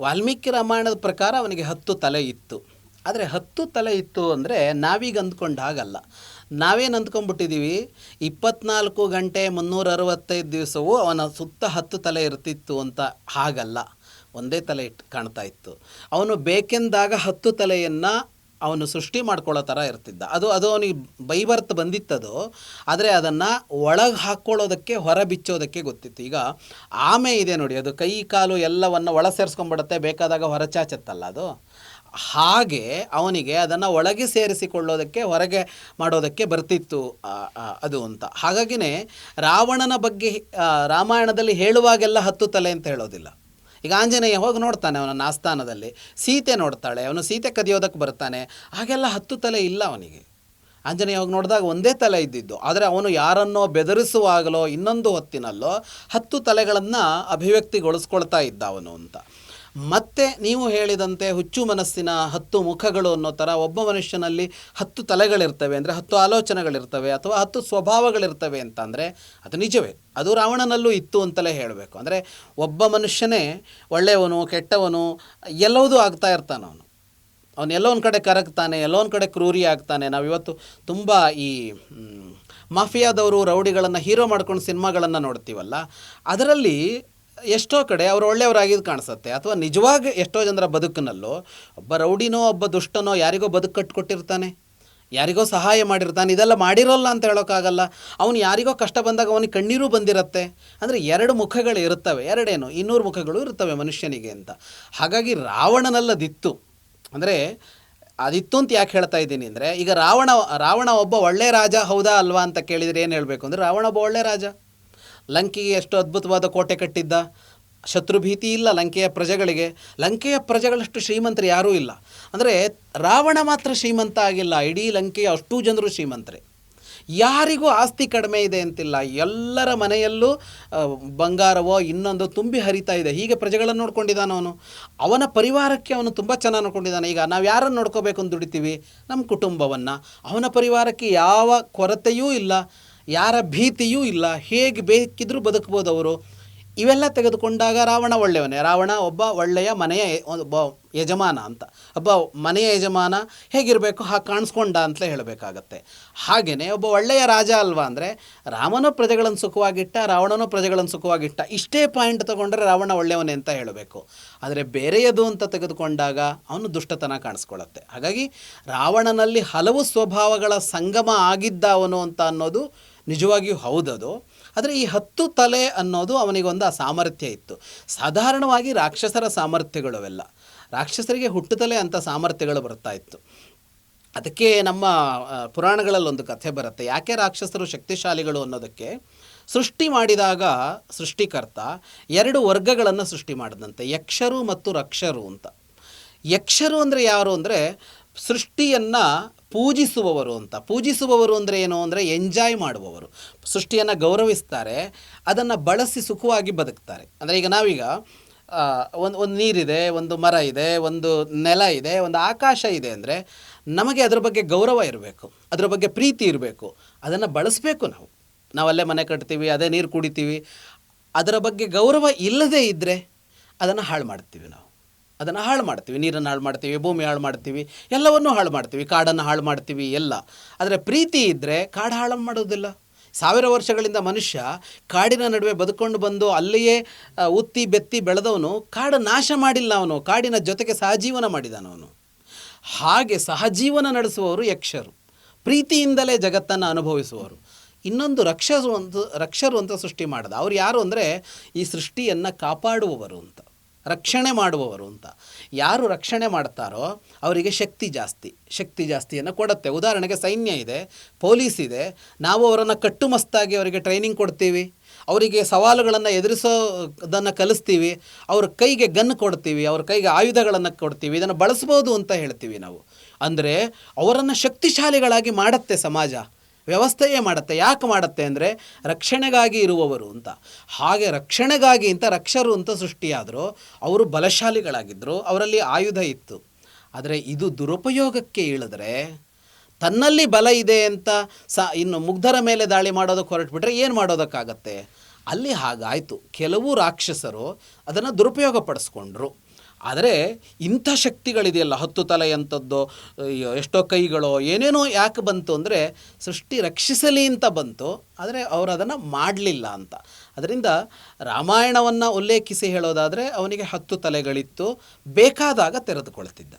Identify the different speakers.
Speaker 1: ವಾಲ್ಮೀಕಿ ರಾಮಾಯಣದ ಪ್ರಕಾರ ಅವನಿಗೆ ಹತ್ತು ತಲೆ ಇತ್ತು. ಆದರೆ ಹತ್ತು ತಲೆ ಇತ್ತು ಅಂದರೆ ನಾವೀಗ ಅಂದ್ಕೊಂಡು ಹಾಗಲ್ಲ. ನಾವೇನು ಅಂದ್ಕೊಂಡ್ಬಿಟ್ಟಿದ್ದೀವಿ ಇಪ್ಪತ್ನಾಲ್ಕು ಗಂಟೆ ಮುನ್ನೂರ ಅರವತ್ತೈದು ದಿವಸವೂ ಅವನ ಸುತ್ತ ಹತ್ತು ತಲೆ ಇರ್ತಿತ್ತು ಅಂತ ಹಾಗಲ್ಲ. ಒಂದೇ ತಲೆ ಇಟ್ಟು ಕಾಣ್ತಾ ಇತ್ತು. ಅವನು ಬೇಕೆಂದಾಗ ಹತ್ತು ತಲೆಯನ್ನು ಅವನು ಸೃಷ್ಟಿ ಮಾಡ್ಕೊಳ್ಳೋ ಥರ ಇರ್ತಿದ್ದ. ಅದು ಅದು ಅವನಿಗೆ ಬೈಬರ್ತ್ ಬಂದಿತ್ತದು. ಆದರೆ ಅದನ್ನು ಒಳಗೆ ಹಾಕ್ಕೊಳ್ಳೋದಕ್ಕೆ, ಹೊರ ಬಿಚ್ಚೋದಕ್ಕೆ ಗೊತ್ತಿತ್ತು. ಈಗ ಆಮೆ ಇದೆ ನೋಡಿ, ಅದು ಕೈ, ಕಾಲು ಎಲ್ಲವನ್ನು ಒಳ ಸೇರಿಸ್ಕೊಂಡ್ಬಿಡುತ್ತೆ, ಬೇಕಾದಾಗ ಹೊರಚಾಚತ್ತಲ್ಲ ಅದು. ಹಾಗೆ ಅವನಿಗೆ ಅದನ್ನು ಒಳಗೆ ಸೇರಿಸಿಕೊಳ್ಳೋದಕ್ಕೆ, ಹೊರಗೆ ಮಾಡೋದಕ್ಕೆ ಬರ್ತಿತ್ತು ಅದು ಅಂತ. ಹಾಗಾಗಿನೇ ರಾವಣನ ಬಗ್ಗೆ ರಾಮಾಯಣದಲ್ಲಿ ಹೇಳುವಾಗೆಲ್ಲ ಹತ್ತು ತಲೆ ಅಂತ ಹೇಳೋದಿಲ್ಲ. ಈಗ ಆಂಜನೇಯ ಹೋಗಿ ನೋಡ್ತಾನೆ ಅವನ ಆಸ್ಥಾನದಲ್ಲಿ ಸೀತೆ ನೋಡ್ತಾಳೆ, ಅವನು ಸೀತೆ ಕದಿಯೋದಕ್ಕೆ ಬರ್ತಾನೆ. ಹಾಗೆಲ್ಲ ಹತ್ತು ತಲೆ ಇಲ್ಲ ಅವನಿಗೆ. ಆಂಜನೇಯ ಹೋಗಿ ನೋಡಿದಾಗ ಒಂದೇ ತಲೆ ಇದ್ದಿದ್ದು. ಆದರೆ ಅವನು ಯಾರನ್ನೋ ಬೆದರಿಸುವಾಗಲೋ ಇನ್ನೊಂದು ಹೊತ್ತಿನಲ್ಲೋ ಹತ್ತು ತಲೆಗಳನ್ನು ಅಭಿವ್ಯಕ್ತಿಗೊಳಿಸ್ಕೊಳ್ತಾ ಇದ್ದ ಅವನು ಅಂತ. ಮತ್ತೆ ನೀವು ಹೇಳಿದಂತೆ ಹುಚ್ಚು ಮನಸ್ಸಿನ ಹತ್ತು ಮುಖಗಳು ಅನ್ನೋ ಥರ ಒಬ್ಬ ಮನುಷ್ಯನಲ್ಲಿ ಹತ್ತು ತಲೆಗಳಿರ್ತವೆ ಅಂದರೆ ಹತ್ತು ಆಲೋಚನೆಗಳಿರ್ತವೆ ಅಥವಾ ಹತ್ತು ಸ್ವಭಾವಗಳಿರ್ತವೆ ಅಂತಂದರೆ ಅದು ನಿಜವೇ. ಅದು ರಾವಣನಲ್ಲೂ ಇತ್ತು ಅಂತಲೇ ಹೇಳಬೇಕು. ಅಂದರೆ ಒಬ್ಬ ಮನುಷ್ಯನೇ ಒಳ್ಳೆಯವನು, ಕೆಟ್ಟವನು ಎಲ್ಲವೂ ಆಗ್ತಾ ಇರ್ತಾನೆ ಅವನು. ಅವನು ಎಲ್ಲೋ ಒಂದು ಕಡೆ ಕರಗ್ತಾನೆ ಎಲ್ಲೋ ಒಂದು ಕಡೆ ಕ್ರೂರಿ ಆಗ್ತಾನೆ. ನಾವಿವತ್ತು ತುಂಬ ಈ ಮಾಫಿಯಾದವರು, ರೌಡಿಗಳನ್ನು ಹೀರೋ ಮಾಡ್ಕೊಂಡು ಸಿನಿಮಾಗಳನ್ನು ನೋಡ್ತೀವಲ್ಲ, ಅದರಲ್ಲಿ ಎಷ್ಟೋ ಕಡೆ ಅವರು ಒಳ್ಳೆಯವರಾಗಿದ್ದು ಕಾಣಿಸುತ್ತೆ. ಅಥವಾ ನಿಜವಾಗಿ ಎಷ್ಟೋ ಜನರ ಬದುಕಿನಲ್ಲೋ ಒಬ್ಬ ರೌಡಿನೋ, ಒಬ್ಬ ದುಷ್ಟನೋ ಯಾರಿಗೋ ಬದುಕು ಕಟ್ಟಿಕೊಟ್ಟಿರ್ತಾನೆ ಯಾರಿಗೋ ಸಹಾಯ ಮಾಡಿರ್ತಾನೆ. ಇದೆಲ್ಲ ಮಾಡಿರೋಲ್ಲ ಅಂತ ಹೇಳೋಕ್ಕಾಗಲ್ಲ ಅವನು ಯಾರಿಗೋ ಕಷ್ಟ ಬಂದಾಗ ಅವನಿಗೆ ಕಣ್ಣೀರು ಬಂದಿರುತ್ತೆ. ಅಂದರೆ ಎರಡು ಮುಖಗಳು ಇರುತ್ತವೆ. ಎರಡೇನು? ಇನ್ನೂರು ಮುಖಗಳು ಇರ್ತವೆ ಮನುಷ್ಯನಿಗೆ ಅಂತ. ಹಾಗಾಗಿ ರಾವಣನಲ್ಲದಿತ್ತು. ಅಂದರೆ ಅದಿತ್ತು ಅಂತ ಯಾಕೆ ಹೇಳ್ತಾ ಇದ್ದೀನಿ ಅಂದರೆ ಈಗ ರಾವಣ ರಾವಣ ಒಬ್ಬ ಒಳ್ಳೆ ರಾಜ ಹೌದಾ ಅಲ್ವಾ ಅಂತ ಕೇಳಿದರೆ ಏನು ಹೇಳಬೇಕು ಅಂದರೆ ರಾವಣ ಒಬ್ಬ ಒಳ್ಳೆ ರಾಜ. ಲಂಕೆಗೆ ಎಷ್ಟು ಅದ್ಭುತವಾದ ಕೋಟೆ ಕಟ್ಟಿದ್ದ? ಶತ್ರು ಭೀತಿ ಇಲ್ಲ ಲಂಕೆಯ ಪ್ರಜೆಗಳಿಗೆ. ಲಂಕೆಯ ಪ್ರಜೆಗಳಷ್ಟು ಶ್ರೀಮಂತರು ಯಾರೂ ಇಲ್ಲ. ಅಂದರೆ ರಾವಣ ಮಾತ್ರ ಶ್ರೀಮಂತ ಆಗಿಲ್ಲ, ಇಡೀ ಲಂಕೆಯ ಅಷ್ಟೂ ಜನರು ಶ್ರೀಮಂತರೇ. ಯಾರಿಗೂ ಆಸ್ತಿ ಕಡಿಮೆ ಇದೆ ಅಂತಿಲ್ಲ. ಎಲ್ಲರ ಮನೆಯಲ್ಲೂ ಬಂಗಾರವೋ ಇನ್ನೊಂದು ತುಂಬಿ ಹರಿತಾ ಇದೆ. ಹೀಗೆ ಪ್ರಜೆಗಳನ್ನು ನೋಡ್ಕೊಂಡಿದ್ದಾನೆ ಅವನು. ಅವನ ಪರಿವಾರಕ್ಕೆ ಅವನು ತುಂಬ ಚೆನ್ನಾಗಿ ನೋಡ್ಕೊಂಡಿದ್ದಾನೆ. ಈಗ ನಾವು ಯಾರನ್ನು ನೋಡ್ಕೋಬೇಕು ಅಂತ ದುಡಿತೀವಿ? ನಮ್ಮ ಕುಟುಂಬವನ್ನು. ಅವನ ಪರಿವಾರಕ್ಕೆ ಯಾವ ಕೊರತೆಯೂ ಇಲ್ಲ. ಯಾರ ಭೀತಿಯೂ ಇಲ್ಲ, ಹೇಗೆ ಬೇಕಿದ್ರೂ ಬದುಕ್ಬೋದು ಅವರು. ಇವೆಲ್ಲ ತೆಗೆದುಕೊಂಡಾಗ ರಾವಣ ಒಳ್ಳೆಯವನೇ. ರಾವಣ ಒಬ್ಬ ಒಳ್ಳೆಯ ಮನೆಯ ಒಬ್ಬ ಯಜಮಾನ ಅಂತ. ಒಬ್ಬ ಮನೆಯ ಯಜಮಾನ ಹೇಗಿರಬೇಕು, ಹಾಗೆ ಕಾಣಿಸ್ಕೊಂಡ ಅಂತಲೇ ಹೇಳಬೇಕಾಗತ್ತೆ. ಹಾಗೆಯೇ ಒಬ್ಬ ಒಳ್ಳೆಯ ರಾಜ ಅಲ್ವಾ ಅಂದರೆ, ರಾಮನೂ ಪ್ರಜೆಗಳನ್ನು ಸುಖವಾಗಿಟ್ಟ, ರಾವಣನೂ ಪ್ರಜೆಗಳನ್ನು ಸುಖವಾಗಿಟ್ಟ, ಇಷ್ಟೇ ಪಾಯಿಂಟ್ ತಗೊಂಡ್ರೆ ರಾವಣ ಒಳ್ಳೆಯವನೇ ಅಂತ ಹೇಳಬೇಕು. ಆದರೆ ಬೇರೆಯದು ಅಂತ ತೆಗೆದುಕೊಂಡಾಗ ಅವನು ದುಷ್ಟತನ ಕಾಣಿಸ್ಕೊಳ್ಳುತ್ತೆ. ಹಾಗಾಗಿ ರಾವಣನಲ್ಲಿ ಹಲವು ಸ್ವಭಾವಗಳ ಸಂಗಮ ಆಗಿದ್ದ ಅವನು ಅಂತ ಅನ್ನೋದು ನಿಜವಾಗಿಯೂ ಹೌದದು. ಆದರೆ ಈ ಹತ್ತು ತಲೆ ಅನ್ನೋದು ಅವನಿಗೊಂದು ಆ ಸಾಮರ್ಥ್ಯ ಇತ್ತು. ಸಾಧಾರಣವಾಗಿ ರಾಕ್ಷಸರ ಸಾಮರ್ಥ್ಯಗಳು ಅವೆಲ್ಲ. ರಾಕ್ಷಸರಿಗೆ ಹುಟ್ಟುತ್ತಲೇ ಅಂಥ ಸಾಮರ್ಥ್ಯಗಳು ಬರ್ತಾ ಇತ್ತು. ಅದಕ್ಕೆ ನಮ್ಮ ಪುರಾಣಗಳಲ್ಲಿ ಒಂದು ಕಥೆ ಬರುತ್ತೆ. ಯಾಕೆ ರಾಕ್ಷಸರು ಶಕ್ತಿಶಾಲಿಗಳು ಅನ್ನೋದಕ್ಕೆ? ಸೃಷ್ಟಿ ಮಾಡಿದಾಗ ಸೃಷ್ಟಿಕರ್ತ ಎರಡು ವರ್ಗಗಳನ್ನು ಸೃಷ್ಟಿ ಮಾಡಿದಂತೆ. ಯಕ್ಷರು ಮತ್ತು ರಕ್ಷರು ಅಂತ. ಯಕ್ಷರು ಅಂದರೆ ಯಾರು ಅಂದರೆ ಸೃಷ್ಟಿಯನ್ನು ಪೂಜಿಸುವವರು ಅಂತ. ಪೂಜಿಸುವವರು ಅಂದರೆ ಏನು? ಅಂದರೆ ಎಂಜಾಯ್ ಮಾಡುವವರು. ಸೃಷ್ಟಿಯನ್ನು ಗೌರವಿಸ್ತಾರೆ, ಅದನ್ನು ಬಳಸಿ ಸುಖವಾಗಿ ಬದುಕ್ತಾರೆ. ಅಂದರೆ ಈಗ ನಾವೀಗ ಒಂದು ಒಂದು ನೀರಿದೆ, ಒಂದು ಮರ ಇದೆ, ಒಂದು ನೆಲ ಇದೆ, ಒಂದು ಆಕಾಶ ಇದೆ ಅಂದರೆ ನಮಗೆ ಅದ್ರ ಬಗ್ಗೆ ಗೌರವ ಇರಬೇಕು. ಅದ್ರ ಬಗ್ಗೆ ಪ್ರೀತಿ ಇರಬೇಕು. ಅದನ್ನು ಬಳಸಬೇಕು ನಾವು. ನಾವಲ್ಲೇ ಮನೆ ಕಟ್ತೀವಿ, ಅದೇ ನೀರು ಕುಡಿತೀವಿ. ಅದರ ಬಗ್ಗೆ ಗೌರವ ಇಲ್ಲದೇ ಇದ್ದರೆ ಅದನ್ನು ಹಾಳು ಮಾಡ್ತೀವಿ ನಾವು. ಅದನ್ನು ಹಾಳು ಮಾಡ್ತೀವಿ, ನೀರನ್ನು ಹಾಳು ಮಾಡ್ತೀವಿ, ಭೂಮಿ ಹಾಳು ಮಾಡ್ತೀವಿ, ಎಲ್ಲವನ್ನೂ ಹಾಳು ಮಾಡ್ತೀವಿ, ಕಾಡನ್ನು ಹಾಳು ಮಾಡ್ತೀವಿ, ಎಲ್ಲ. ಆದರೆ ಪ್ರೀತಿ ಇದ್ದರೆ ಕಾಡು ಹಾಳು ಮಾಡೋದಿಲ್ಲ. ಸಾವಿರ ವರ್ಷಗಳಿಂದ ಮನುಷ್ಯ ಕಾಡಿನ ನಡುವೆ ಬದುಕೊಂಡು ಬಂದು ಅಲ್ಲಿಯೇ ಉತ್ತಿ, ಬೆತ್ತಿ ಬೆಳೆದವನು, ಕಾಡು ನಾಶ ಮಾಡಿಲ್ಲ ಅವನು, ಕಾಡಿನ ಜೊತೆಗೆ ಸಹಜೀವನ ಮಾಡಿದಾನವನು ಹಾಗೆ ಸಹಜೀವನ ನಡೆಸುವವರು ಯಕ್ಷರು. ಪ್ರೀತಿಯಿಂದಲೇ ಜಗತ್ತನ್ನು ಅನುಭವಿಸುವವರು. ಇನ್ನೊಂದು ರಕ್ಷರು ಅಂತ ರಕ್ಷರು ಅಂತ ಸೃಷ್ಟಿ ಮಾಡಿದ. ಅವ್ರು ಯಾರು ಅಂದರೆ ಈ ಸೃಷ್ಟಿಯನ್ನು ಕಾಪಾಡುವವರು ಅಂತ. ರಕ್ಷಣೆ ಮಾಡುವವರು ಅಂತ. ಯಾರು ರಕ್ಷಣೆ ಮಾಡ್ತಾರೋ ಅವರಿಗೆ ಶಕ್ತಿ ಜಾಸ್ತಿ, ಶಕ್ತಿ ಜಾಸ್ತಿಯನ್ನು ಕೊಡುತ್ತೆ. ಉದಾಹರಣೆಗೆ ಸೈನ್ಯ ಇದೆ, ಪೊಲೀಸ್ ಇದೆ, ನಾವು ಅವರನ್ನು ಕಟ್ಟುಮಸ್ತಾಗಿ ಅವರಿಗೆ ಟ್ರೈನಿಂಗ್ ಕೊಡ್ತೀವಿ, ಅವರಿಗೆ ಸವಾಲುಗಳನ್ನು ಎದುರಿಸೋದನ್ನು ಕಲಿಸ್ತೀವಿ, ಅವ್ರ ಕೈಗೆ ಗನ್ ಕೊಡ್ತೀವಿ, ಅವ್ರ ಕೈಗೆ ಆಯುಧಗಳನ್ನು ಕೊಡ್ತೀವಿ, ಇದನ್ನು ಬಳಸ್ಬೋದು ಅಂತ ಹೇಳ್ತೀವಿ ನಾವು. ಅಂದರೆ ಅವರನ್ನು ಶಕ್ತಿಶಾಲಿಗಳಾಗಿ ಮಾಡುತ್ತೆ ಸಮಾಜ. ವ್ಯವಸ್ಥೆಯೇ ಮಾಡುತ್ತೆ. ಯಾಕೆ ಮಾಡುತ್ತೆ ಅಂದರೆ ರಕ್ಷಣೆಗಾಗಿ ಇರುವವರು ಅಂತ. ಹಾಗೆ ರಕ್ಷಣೆಗಾಗಿ ಅಂತ ರಕ್ಷರು ಅಂತ ಸೃಷ್ಟಿಯಾದರು ಅವರು ಬಲಶಾಲಿಗಳಾಗಿದ್ದರು ಅವರಲ್ಲಿ ಆಯುಧ ಇತ್ತು. ಆದರೆ ಇದು ದುರುಪಯೋಗಕ್ಕೆ ಇಳಿದ್ರೆ ತನ್ನಲ್ಲಿ ಬಲ ಇದೆ ಅಂತ ಸ ಇನ್ನು ಮುಗ್ಧರ ಮೇಲೆ ದಾಳಿ ಮಾಡೋದಕ್ಕೆ ಹೊರಟ್ಬಿಟ್ರೆ ಏನು ಮಾಡೋದಕ್ಕಾಗತ್ತೆ? ಅಲ್ಲಿ ಹಾಗಾಯಿತು. ಕೆಲವು ರಾಕ್ಷಸರು ಅದನ್ನು ದುರುಪಯೋಗ ಪಡಿಸ್ಕೊಂಡ್ರು ಆದರೆ ಇಂಥ ಶಕ್ತಿಗಳಿದೆಯಲ್ಲ ಹತ್ತು ತಲೆ ಅಂಥದ್ದು ಅಯ್ಯೋ, ಎಷ್ಟೋ ಕೈಗಳು ಏನೇನೋ ಯಾಕೆ ಬಂತು ಅಂದರೆ ಸೃಷ್ಟಿ ರಕ್ಷಿಸಲಿ ಅಂತ ಬಂತು ಆದರೆ ಅವರು ಅದನ್ನು ಮಾಡಲಿಲ್ಲ ಅಂತ. ಅದರಿಂದ ರಾಮಾಯಣವನ್ನು ಉಲ್ಲೇಖಿಸಿ ಹೇಳೋದಾದರೆ ಅವನಿಗೆ ಹತ್ತು ತಲೆಗಳಿತ್ತು ಬೇಕಾದಾಗ ತೆರೆದುಕೊಳ್ತಿದ್ದ.